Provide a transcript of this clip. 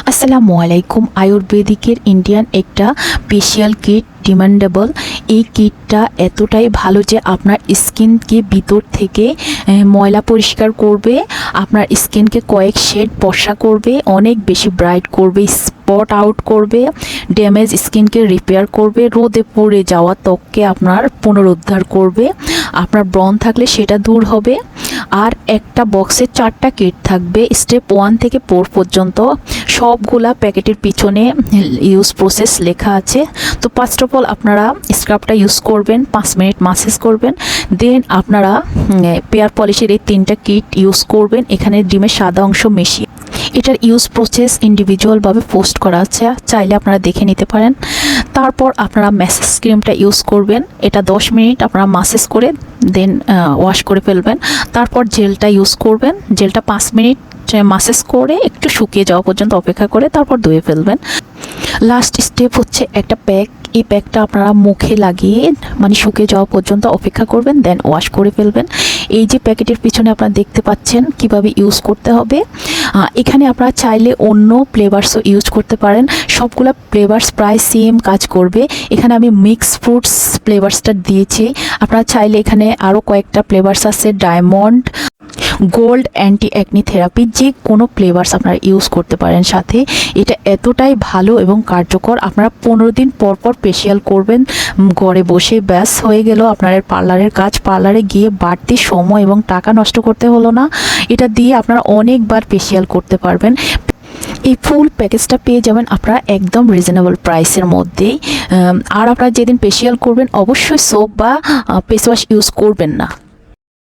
আসসালামু আলাইকুম। আয়ুর্বেদিকের ইন্ডিয়ান একটা স্পেশাল কিট ডিমান্ডেবল এই কিটটা এতটাই ভালো যে আপনার স্কিনকে ভিতর থেকে ময়লা পরিষ্কার করবে, আপনার স্কিনকে কয়েক শেড বর্ষা করবে, অনেক বেশি ব্রাইট করবে স্পট আউট করবে ড্যামেজ স্কিনকে রিপেয়ার করবে, রোদে পড়ে যাওয়া ত্বককে আপনার পুনরুদ্ধার করবে, আপনার ব্রণ থাকলে সেটা দূর হবে। আর একটা বক্সে চারটা কিট থাকবে স্টেপ ওয়ান থেকে ফোর পর্যন্ত। সবগুলা প্যাকেটের পিছনে ইউজ প্রসেস লেখা আছে। তো ফার্স্ট অফ অল আপনারা স্ক্রাবটা ইউজ করবেন, পাঁচ মিনিট মাসেজ করবেন। দেন আপনারা পেয়ার পলিশের এই তিনটা কিট ইউজ করবেন। এখানে ডিমের সাদা অংশ মিশিয়ে। এটার ইউজ প্রসেস ইন্ডিভিজুয়ালভাবে পোস্ট করা আছে। চাইলে আপনারা দেখে নিতে পারেন। তারপর আপনারা ম্যাসেজ ক্রিমটা ইউজ করবেন। এটা দশ মিনিট আপনারা মাসেজ করে দেন ওয়াশ করে ফেলবেন। তারপর জেলটা ইউজ করবেন। জেলটা পাঁচ মিনিট মাসেজ করে একটু শুকিয়ে যাওয়া পর্যন্ত অপেক্ষা করে তারপর ধুয়ে ফেলবেন। লাস্ট স্টেপ হচ্ছে একটা প্যাক এই প্যাকটা আপনারা মুখে লাগিয়ে মানে শুকিয়ে যাওয়া পর্যন্ত অপেক্ষা করবেন দেন ওয়াশ করে ফেলবেন। এই যে প্যাকেটের পিছনে আপনারা দেখতে পাচ্ছেন কীভাবে ইউজ করতে হবে। এখানে আপনারা চাইলে অন্য ফ্লেভার্সও ইউজ করতে পারেন। সবগুলো ফ্লেভার্স প্রায় সেম কাজ করবে। এখানে আমি মিক্স ফ্রুটস ফ্লেভার্সটা দিয়েছি। আপনারা চাইলে এখানে আরও কয়েকটা ফ্লেভার্স আছে diamond gold anti acne therapy যে কোনো ফ্লেভার্স আপনারা ইউজ করতে পারেন সাথে। এটা এতটাই ভালো এবং কার্যকর। আপনারা পনেরো দিন পর পর ফেশিয়াল করবেন, ঘরে বসে ব্যাস হয়ে গেল আপনার পার্লারের কাজ। পার্লারে গিয়ে বাড়তি সময় এবং টাকা নষ্ট করতে হলো না। এটা দিয়ে আপনারা অনেকবার ফেশিয়াল করতে পারবেন। এই ফুল প্যাকেজটা পেয়ে যাবেন আপনারা একদম রিজনেবল প্রাইসের মধ্যেই। আর আপনারা যেদিন ফেশিয়াল করবেন, অবশ্যই সোপ বা ফেস ওয়াশ ইউজ করবেন না।